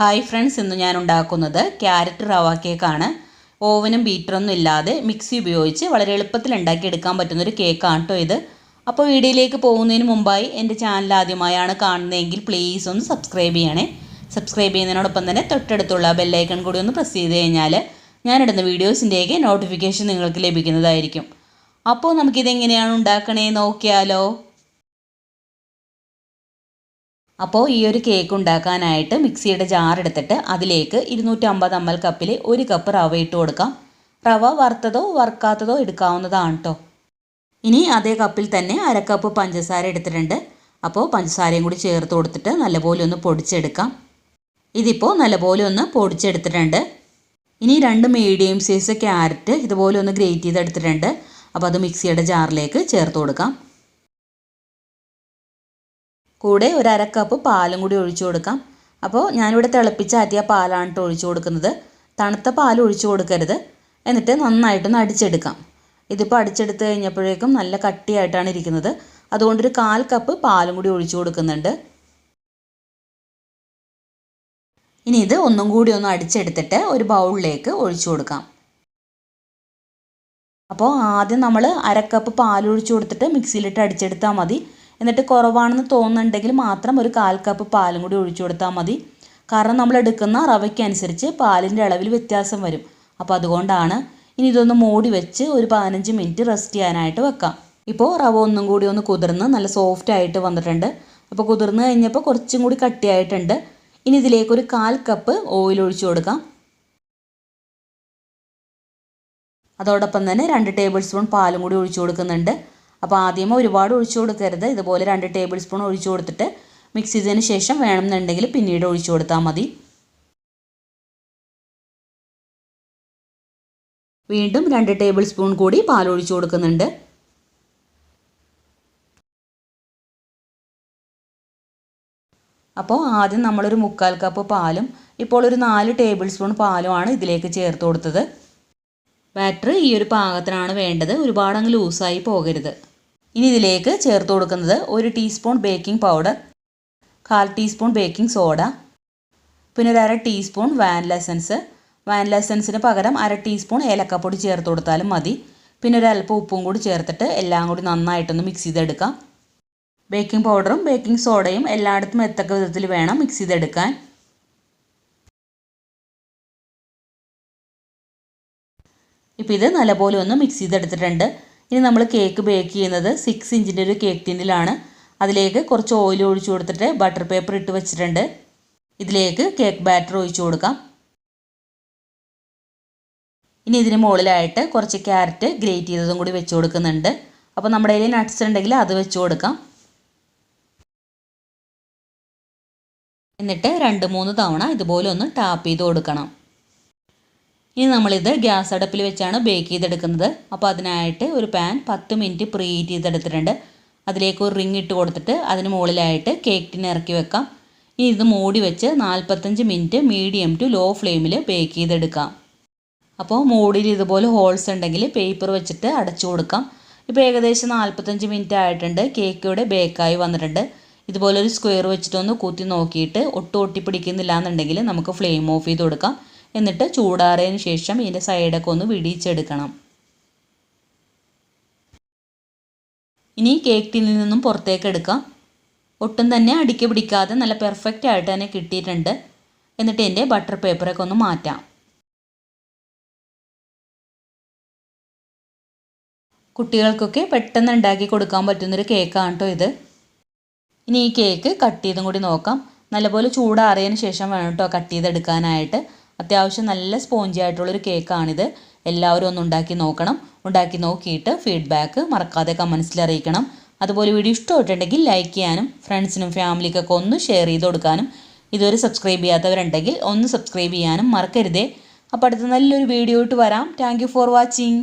Hi friends ഇന്ന് ഞാൻ ഉണ്ടാക്കുന്നത് ക്യാരറ്റ് റവ കേക്കാണ്. ഓവനും ബീറ്ററൊന്നും ഇല്ലാതെ മിക്സി ഉപയോഗിച്ച് വളരെ എളുപ്പത്തിൽ ഉണ്ടാക്കിയെടുക്കാൻ പറ്റുന്നൊരു കേക്കാണ് കേട്ടോ ഇത്. അപ്പോൾ വീഡിയോയിലേക്ക് പോകുന്നതിന് മുമ്പായി എന്റെ ചാനൽ ആദ്യമായാണ് കാണുന്നതെങ്കിൽ പ്ലീസ് ഒന്ന് സബ്സ്ക്രൈബ് ചെയ്യണേ. സബ്സ്ക്രൈബ് ചെയ്യുന്നതിനോടൊപ്പം തന്നെ തൊട്ടടുത്തുള്ള ബെല്ലൈക്കൺ കൂടി ഒന്ന് പ്രസ് ചെയ്ത് കഴിഞ്ഞാൽ ഞാനിടുന്ന വീഡിയോസിന്റെയൊക്കെ നോട്ടിഫിക്കേഷൻ നിങ്ങൾക്ക് ലഭിക്കുന്നതായിരിക്കും. അപ്പോൾ നമുക്കിതെങ്ങനെയാണ് ഉണ്ടാക്കണേ നോക്കിയാലോ. അപ്പോൾ ഈ ഒരു കേക്ക് ഉണ്ടാക്കാനായിട്ട് മിക്സിയുടെ ജാർ എടുത്തിട്ട് അതിലേക്ക് ഇരുന്നൂറ്റമ്പത് എം എൽ കപ്പിൽ ഒരു കപ്പ് റവ ഇട്ട് കൊടുക്കാം. റവ വറുത്തതോ വറുക്കാത്തതോ എടുക്കാവുന്നതാണ് കേട്ടോ ഇനി അതേ കപ്പിൽ തന്നെ അരക്കപ്പ് കപ്പ് പഞ്ചസാര എടുത്തിട്ടുണ്ട്. അപ്പോൾ പഞ്ചസാരയും കൂടി ചേർത്ത് കൊടുത്തിട്ട് നല്ലപോലെ ഒന്ന് പൊടിച്ചെടുക്കാം. ഇതിപ്പോൾ നല്ലപോലെ ഒന്ന് പൊടിച്ചെടുത്തിട്ടുണ്ട്. ഇനി രണ്ട് മീഡിയം സൈസ് ക്യാരറ്റ് ഇതുപോലെ ഒന്ന് ഗ്രേറ്റ് ചെയ്തെടുത്തിട്ടുണ്ട്. അപ്പോൾ അത് മിക്സിയുടെ ജാറിലേക്ക് ചേർത്ത് കൊടുക്കാം. കൂടെ ഒരു അര കപ്പ് പാലും കൂടി ഒഴിച്ചു കൊടുക്കാം. അപ്പോൾ ഞാനിവിടെ തിളപ്പിച്ചാറ്റിയ പാലാണ് കേട്ടോ ഒഴിച്ചു കൊടുക്കുന്നത്. തണുത്ത പാൽ ഒഴിച്ചു കൊടുക്കരുത്. എന്നിട്ട് നന്നായിട്ടൊന്ന് അടിച്ചെടുക്കാം. ഇതിപ്പോൾ അടിച്ചെടുത്ത് കഴിഞ്ഞപ്പോഴേക്കും നല്ല കട്ടിയായിട്ടാണ് ഇരിക്കുന്നത്. അതുകൊണ്ടൊരു കാൽ കപ്പ് പാലും കൂടി ഒഴിച്ചു കൊടുക്കുന്നുണ്ട്. ഇനി ഇത് ഒന്നും കൂടി ഒന്ന് അടിച്ചെടുത്തിട്ട് ഒരു ബൗളിലേക്ക് ഒഴിച്ചു കൊടുക്കാം. അപ്പോൾ ആദ്യം നമ്മൾ അരക്കപ്പ് ഒഴിച്ചു കൊടുത്തിട്ട് മിക്സിയിലിട്ട് അടിച്ചെടുത്താൽ മതി. എന്നിട്ട് കുറവാണെന്ന് തോന്നുന്നുണ്ടെങ്കിൽ മാത്രം ഒരു കാൽ കപ്പ് പാലും കൂടി ഒഴിച്ചു കൊടുത്താൽ മതി. കാരണം നമ്മൾ എടുക്കുന്ന റവയ്ക്കനുസരിച്ച് പാലിന്റെ അളവിൽ വ്യത്യാസം വരും. അപ്പോൾ അതുകൊണ്ടാണ് ഇനി ഇതൊന്ന് മൂടി വെച്ച് ഒരു പതിനഞ്ച് മിനിറ്റ് റെസ്റ്റ് ചെയ്യാനായിട്ട് വെക്കാം. ഇപ്പോൾ റവ ഒന്നും കൂടി ഒന്ന് കുതിർന്ന് നല്ല സോഫ്റ്റ് ആയിട്ട് വന്നിട്ടുണ്ട്. അപ്പോൾ കുതിർന്ന് കഴിഞ്ഞപ്പോൾ കുറച്ചും കൂടി കട്ടിയായിട്ടുണ്ട്. ഇനി ഇതിലേക്ക് ഒരു കാൽ കപ്പ് ഓയിൽ ഒഴിച്ചു കൊടുക്കാം. അതോടൊപ്പം തന്നെ രണ്ട് ടേബിൾ സ്പൂൺ പാലും കൂടി ഒഴിച്ചു കൊടുക്കുന്നുണ്ട്. അപ്പോൾ ആദ്യമേ ഒരുപാട് ഒഴിച്ചു കൊടുക്കരുത്. ഇതുപോലെ രണ്ട് ടേബിൾ സ്പൂൺ ഒഴിച്ചു കൊടുത്തിട്ട് മിക്സ് ചെയ്തതിന് ശേഷം വേണമെന്നുണ്ടെങ്കിൽ പിന്നീട് ഒഴിച്ചു കൊടുത്താൽ മതി. വീണ്ടും രണ്ട് ടേബിൾ സ്പൂൺ കൂടി പാൽ ഒഴിച്ചു കൊടുക്കുന്നുണ്ട്. അപ്പോൾ ആദ്യം നമ്മളൊരു മുക്കാൽ കപ്പ് പാലും ഇപ്പോൾ ഒരു നാല് ടേബിൾ സ്പൂൺ പാലുമാണ് ഇതിലേക്ക് ചേർത്ത് കൊടുത്തത്. ബാറ്റർ ഈ ഒരു പാകത്തിനാണ് വേണ്ടത്. ഒരുപാട് അങ്ങ് ലൂസായി പോകരുത്. ഇനി ഇതിലേക്ക് ചേർത്ത് കൊടുക്കുന്നത് ഒരു ടീസ്പൂൺ ബേക്കിംഗ് പൗഡർ കാൽ ടീസ്പൂൺ ബേക്കിംഗ് സോഡ പിന്നെ ഒരു അര ടീസ്പൂൺ വാനില എസൻസ് വാനില എസൻസിന് പകരം അര ടീസ്പൂൺ ഏലക്കപ്പൊടി ചേർത്ത് കൊടുത്താലും മതി. പിന്നെ ഒരു അല്പം ഉപ്പും കൂടി ചേർത്തിട്ട് എല്ലാം കൂടി നന്നായിട്ടൊന്ന് മിക്സ് ചെയ്തെടുക്കാം. ബേക്കിംഗ് പൗഡറും ബേക്കിംഗ് സോഡയും എല്ലായിടത്തും എത്തക്ക വിധത്തിൽ വേണം മിക്സ് ചെയ്തെടുക്കാൻ. ഇപ്പോൾ ഇത് നല്ലപോലെ ഒന്ന് മിക്സ് ചെയ്തെടുത്തിട്ടുണ്ട്. ഇനി നമ്മൾ കേക്ക് ബേക്ക് ചെയ്യുന്നത് സിക്സ് ഇഞ്ചിന്റെ ഒരു കേക്ക് ടിന്നിലാണ്. അതിലേക്ക് കുറച്ച് ഓയിൽ ഒഴിച്ചു കൊടുത്തിട്ട് ബട്ടർ പേപ്പർ ഇട്ട് വെച്ചിട്ടുണ്ട്. ഇതിലേക്ക് കേക്ക് ബാറ്റർ ഒഴിച്ചു കൊടുക്കാം. ഇനി ഇതിന് മുകളിലായിട്ട് കുറച്ച് ക്യാരറ്റ് ഗ്രേറ്റ് ചെയ്തതും കൂടി വെച്ച് കൊടുക്കുന്നുണ്ട്. അപ്പോൾ നമ്മുടെ കയ്യിൽ നട്ട്സ് ഉണ്ടെങ്കിൽ അത് വെച്ച് കൊടുക്കാം. എന്നിട്ട് രണ്ട് മൂന്ന് തവണ ഇതുപോലെ ഒന്ന് ടാപ്പ് ചെയ്ത് കൊടുക്കണം. ഇനി നമ്മളിത് ഗ്യാസ് അടുപ്പിൽ വെച്ചാണ് ബേക്ക് ചെയ്തെടുക്കുന്നത്. അപ്പോൾ അതിനായിട്ട് ഒരു പാൻ പത്ത് മിനിറ്റ് പ്രീ ഹീറ്റ് ചെയ്തെടുത്തിട്ടുണ്ട്. അതിലേക്ക് ഒരു റിങ് ഇട്ട് കൊടുത്തിട്ട് അതിന് മുകളിലായിട്ട് കേക്ക് ടിൻ ഇറക്കി വെക്കാം. ഇനി ഇത് മൂടി വെച്ച് നാൽപ്പത്തഞ്ച് മിനിറ്റ് മീഡിയം ടു ലോ ഫ്ലെയിമിൽ ബേക്ക് ചെയ്തെടുക്കാം. അപ്പോൾ മൂടിയിൽ ഇതുപോലെ ഹോൾസ് ഉണ്ടെങ്കിൽ പേപ്പർ വെച്ചിട്ട് അടച്ചു കൊടുക്കാം. ഇപ്പോൾ ഏകദേശം നാൽപ്പത്തഞ്ച് മിനിറ്റ് ആയിട്ടുണ്ട്. കേക്ക് ഇവിടെ ബേക്കായി വന്നിട്ടുണ്ട്. ഇതുപോലെ ഒരു സ്ക്വയർ വെച്ചിട്ടൊന്ന് കുത്തി നോക്കിയിട്ട് ഒട്ടും ഒട്ടി പിടിക്കുന്നില്ല എന്നുണ്ടെങ്കിൽ നമുക്ക് ഫ്ലെയിം ഓഫ് ചെയ്ത് കൊടുക്കാം. എന്നിട്ട് ചൂടാറിയതിന് ശേഷം ഇതിന്റെ സൈഡൊക്കെ ഒന്ന് വിടിയിച്ചെടുക്കണം. ഇനി കേക്ക് ടിന്നിൽ നിന്നും പുറത്തേക്ക് എടുക്കാം. ഒട്ടും തന്നെ അടിക്ക് പിടിക്കാതെ നല്ല പെർഫെക്റ്റ് ആയിട്ട് തന്നെ കിട്ടിയിട്ടുണ്ട്. എന്നിട്ട് എന്റെ ബട്ടർ പേപ്പറൊക്കെ ഒന്ന് മാറ്റാം. കുട്ടികൾക്കൊക്കെ പെട്ടെന്ന് ഉണ്ടാക്കി കൊടുക്കാൻ പറ്റുന്നൊരു കേക്കാണ് കേട്ടോ ഇത്. ഇനി ഈ കേക്ക് കട്ട് ചെയ്തും കൂടി നോക്കാം. നല്ലപോലെ ചൂടാറിയതിന് ശേഷം വേണം കേട്ടോ കട്ട് ചെയ്തെടുക്കാനായിട്ട്. അത്യാവശ്യം നല്ല സ്പോഞ്ചി ആയിട്ടുള്ളൊരു കേക്കാണിത് എല്ലാവരും ഒന്ന് ഉണ്ടാക്കി നോക്കണം. ഉണ്ടാക്കി നോക്കിയിട്ട് ഫീഡ്ബാക്ക് മറക്കാതെ കമൻസിൽ അറിയിക്കണം. അതുപോലെ വീഡിയോ ഇഷ്ടമായിട്ടുണ്ടെങ്കിൽ ലൈക്ക് ചെയ്യാനും ഫ്രണ്ട്സിനും ഫാമിലിക്കൊക്കെ ഒന്ന് ഷെയർ ചെയ്ത് കൊടുക്കാനും ഇതുവരെ സബ്സ്ക്രൈബ് ചെയ്യാത്തവരുണ്ടെങ്കിൽ ഒന്ന് സബ്സ്ക്രൈബ് ചെയ്യാനും മറക്കരുതേ. അപ്പോൾ അടുത്ത നല്ലൊരു വീഡിയോ ഇട്ട് വരാം. Thank for watching